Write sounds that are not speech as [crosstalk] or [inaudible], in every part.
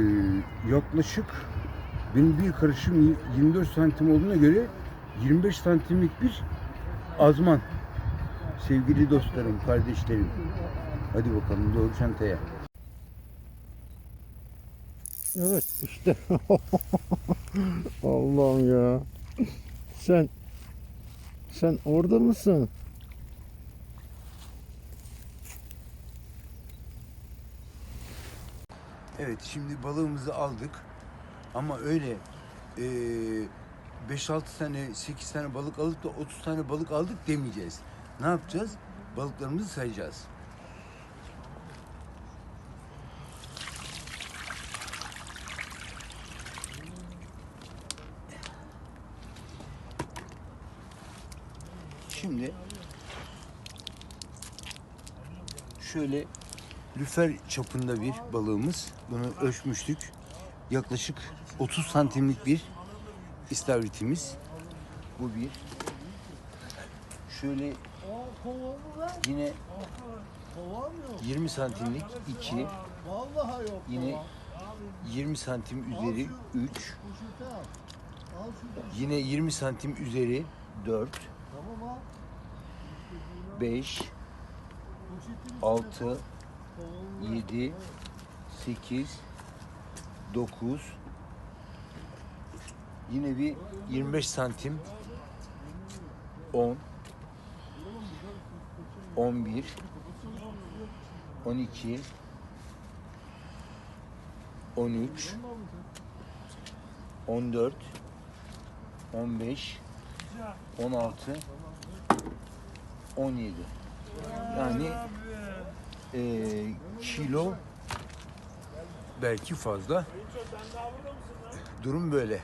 Ee, yaklaşık benim bir karışım y- 24 santim olduğuna göre 25 santimlik bir azman. Sevgili dostlarım, kardeşlerim. Hadi bakalım doğru çantaya. Evet işte. [laughs] Allah'ım ya. Sen sen orada mısın? Evet şimdi balığımızı aldık. Ama öyle eee 5-6 tane 8 tane balık alıp da 30 tane balık aldık demeyeceğiz. Ne yapacağız? Balıklarımızı sayacağız. Şimdi şöyle lüfer çapında bir balığımız. Bunu ölçmüştük. Yaklaşık 30 santimlik bir istavritimiz. Bu bir. Şöyle yine 20 santimlik iki. Vallahi yok. Yine 20 santim üzeri 3. Poşete al. Al şuradan. Yine 20 santim üzeri 4. Tamam al. 5, Poşetin 6, 7, 8, 9. Yine bir 25 santim. 10, 11, 12, 13, 14, 15, 16, 17. Yani eee, kilo belki fazla. Durum böyle.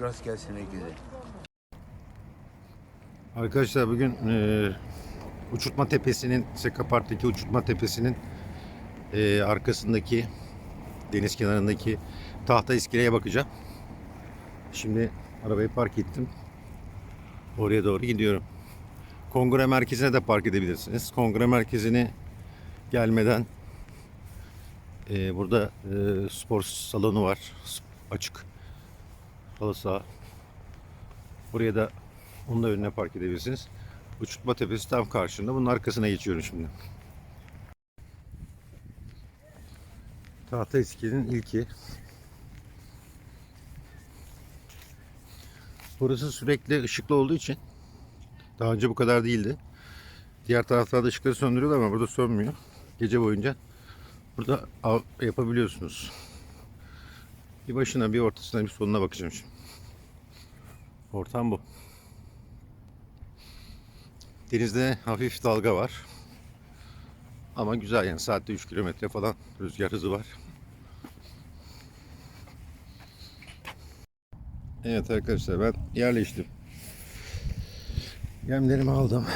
Rast gelsin herkese. Arkadaşlar bugün e, Uçurtma Tepesi'nin, Sekapark'taki Uçurtma Tepesi'nin e, arkasındaki deniz kenarındaki tahta iskeleye bakacağım. Şimdi arabayı park ettim. Oraya doğru gidiyorum. Kongre merkezine de park edebilirsiniz. Kongre merkezine gelmeden e, burada e, spor salonu var. Açık. Halı saha. Buraya da onun da önüne park edebilirsiniz. Uçurtma tepesi tam karşında. Bunun arkasına geçiyorum şimdi. Tahta iskelenin ilki. Burası sürekli ışıklı olduğu için daha önce bu kadar değildi. Diğer taraflarda ışıkları söndürüyorlar ama burada sönmüyor. Gece boyunca burada av yapabiliyorsunuz. Bir başına, bir ortasına, bir sonuna bakacağım şimdi. Ortam bu. Denizde hafif dalga var. Ama güzel yani saatte 3 kilometre falan rüzgar hızı var. Evet arkadaşlar ben yerleştim. Yemlerimi aldım.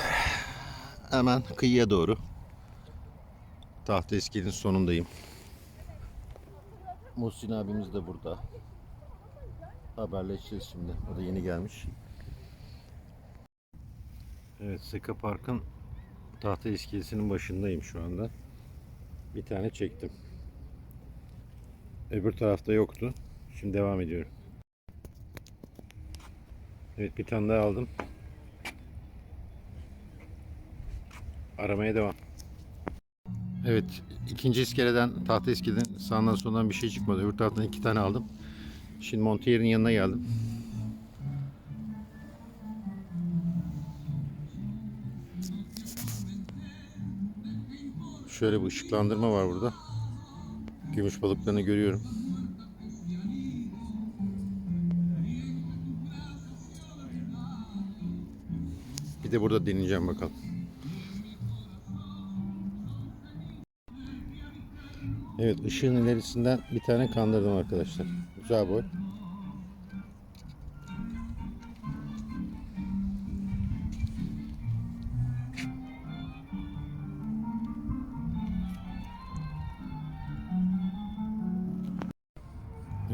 Hemen kıyıya doğru. Tahta iskelenin sonundayım. Muhsin abimiz de burada. Haberleşeceğiz şimdi. O da yeni gelmiş. Evet Seka Park'ın tahta iskelesinin başındayım şu anda. Bir tane çektim. Öbür tarafta yoktu. Şimdi devam ediyorum. Evet bir tane daha aldım. Aramaya devam. Evet ikinci iskeleden tahta iskeleden sağından solundan bir şey çıkmadı. Öbür taraftan iki tane aldım. Şimdi Montier'in yanına geldim. Şöyle bir ışıklandırma var burada. Gümüş balıklarını görüyorum. Bir de burada deneyeceğim bakalım. Evet ışığın ilerisinden bir tane kandırdım arkadaşlar. Güzel boy.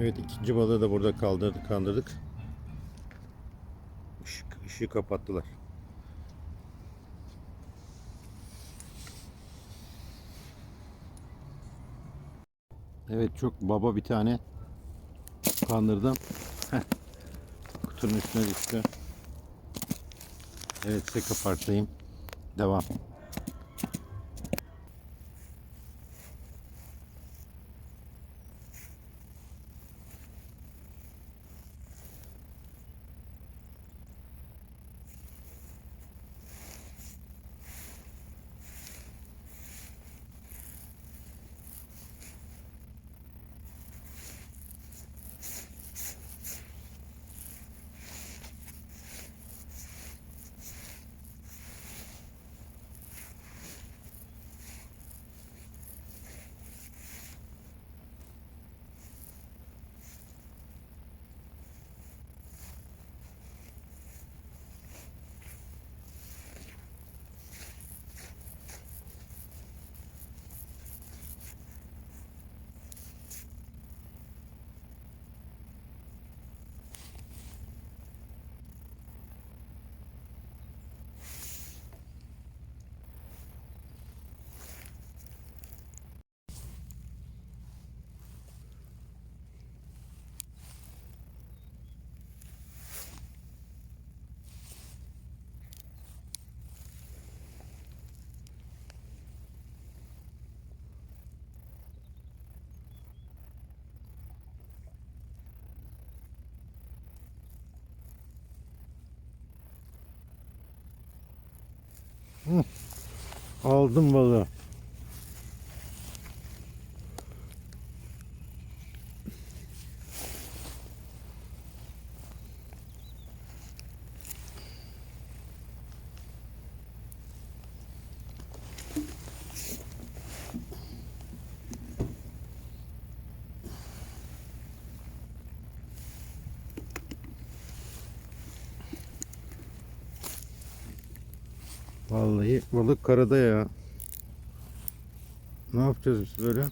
Evet ikinci balığı da burada kaldırdık, kandırdık. Işık, ışığı kapattılar. Evet çok baba bir tane kandırdım. Kutunun üstüne düştü. Evet Seka Park'tayım. Devam. Aldım balığı. Balık karada ya. Ne yapacağız biz böyle?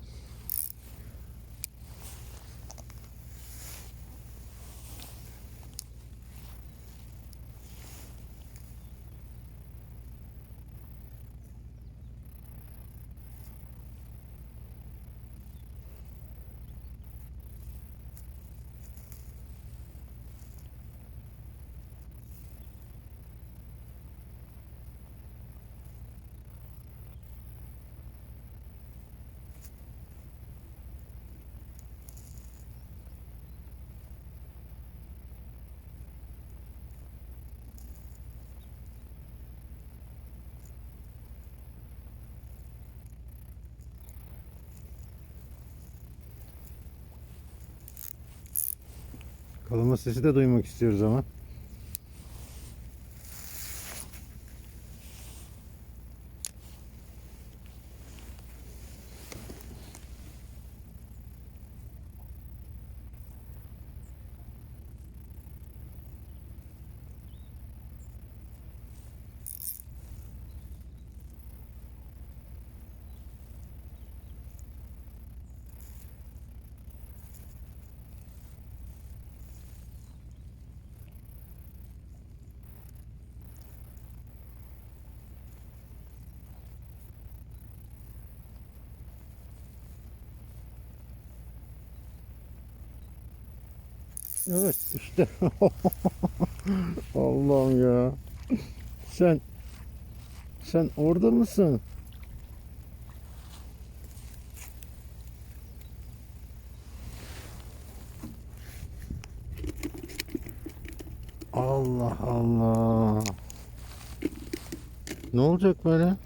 Kalama sesi de duymak istiyoruz ama. Evet işte. [laughs] Allah'ım ya. Sen sen orada mısın? Allah Allah. Ne olacak böyle?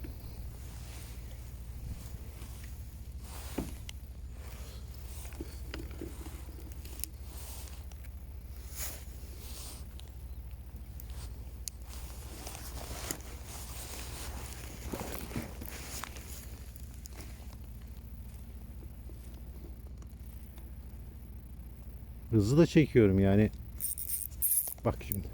hızlı da çekiyorum yani. Bak şimdi.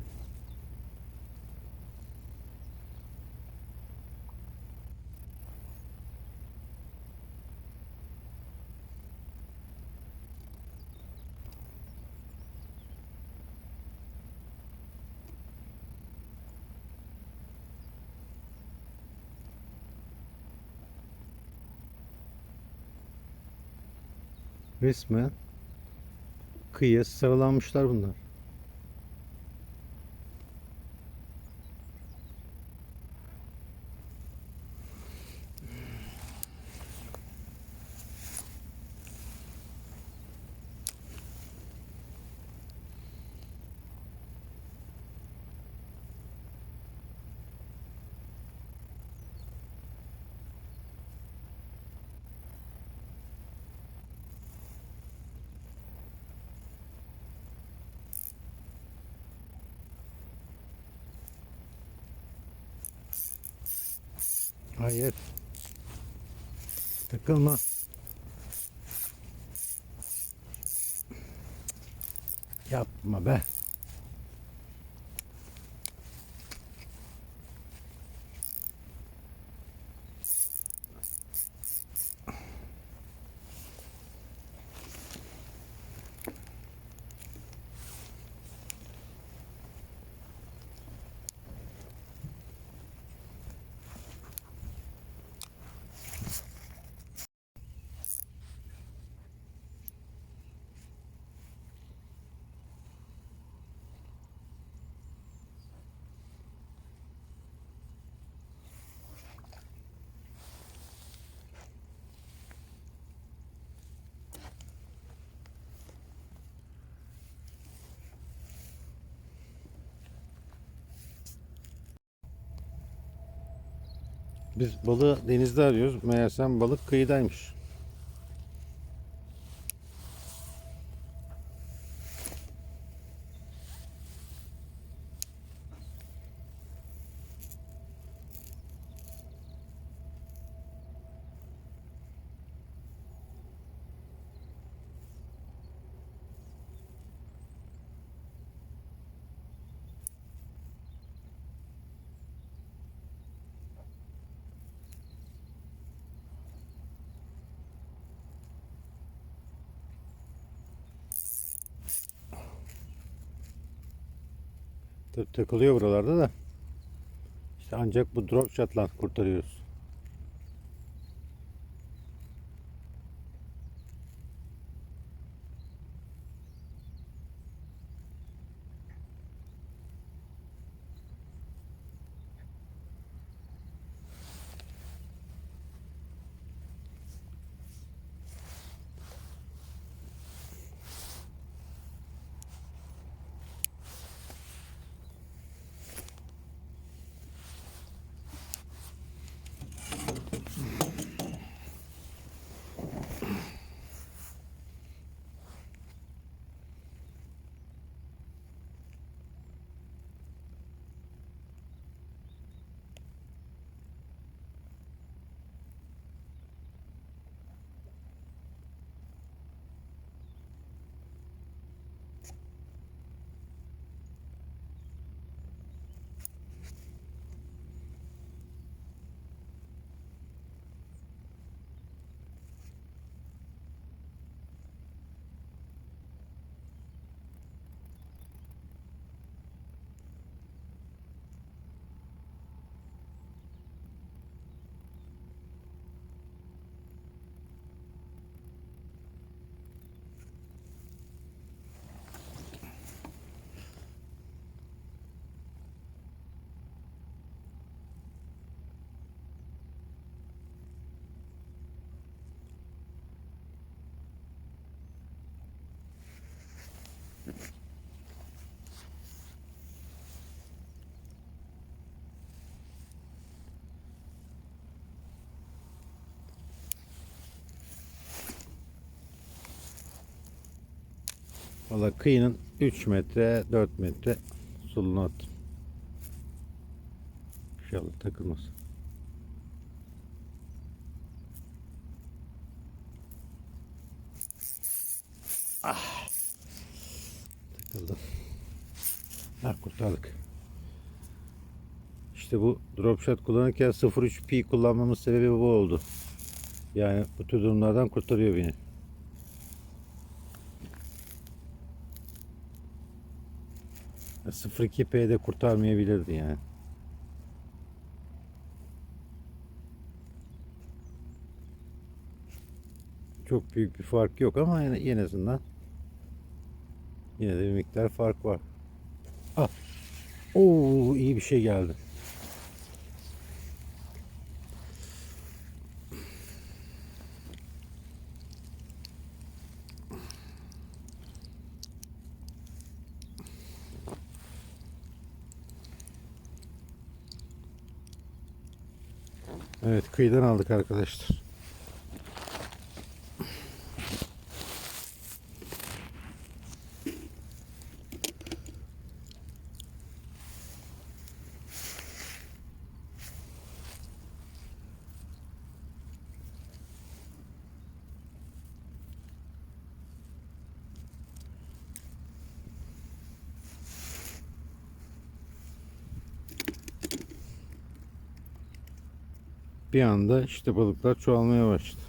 Resmen kıyıya sıralanmışlar bunlar. Hayır. Takılma. Yapma be. Biz balığı denizde arıyoruz. Meğersem balık kıyıdaymış. Takılıyor buralarda da. İşte ancak bu drop shot'la kurtarıyoruz. Valla kıyının 3 metre 4 metre sulunu attım. İnşallah takılmaz. Ah. Takıldı. Ha kurtardık. İşte bu drop shot kullanırken 0.3 pi kullanmamın sebebi bu oldu. Yani bu tür durumlardan kurtarıyor beni. 02P'de kurtarmayabilirdi yani. Çok büyük bir fark yok ama yine, en azından yine de bir miktar fark var. Ah. Oo iyi bir şey geldi. Evet kıyıdan aldık arkadaşlar. Bir anda işte balıklar çoğalmaya başladı.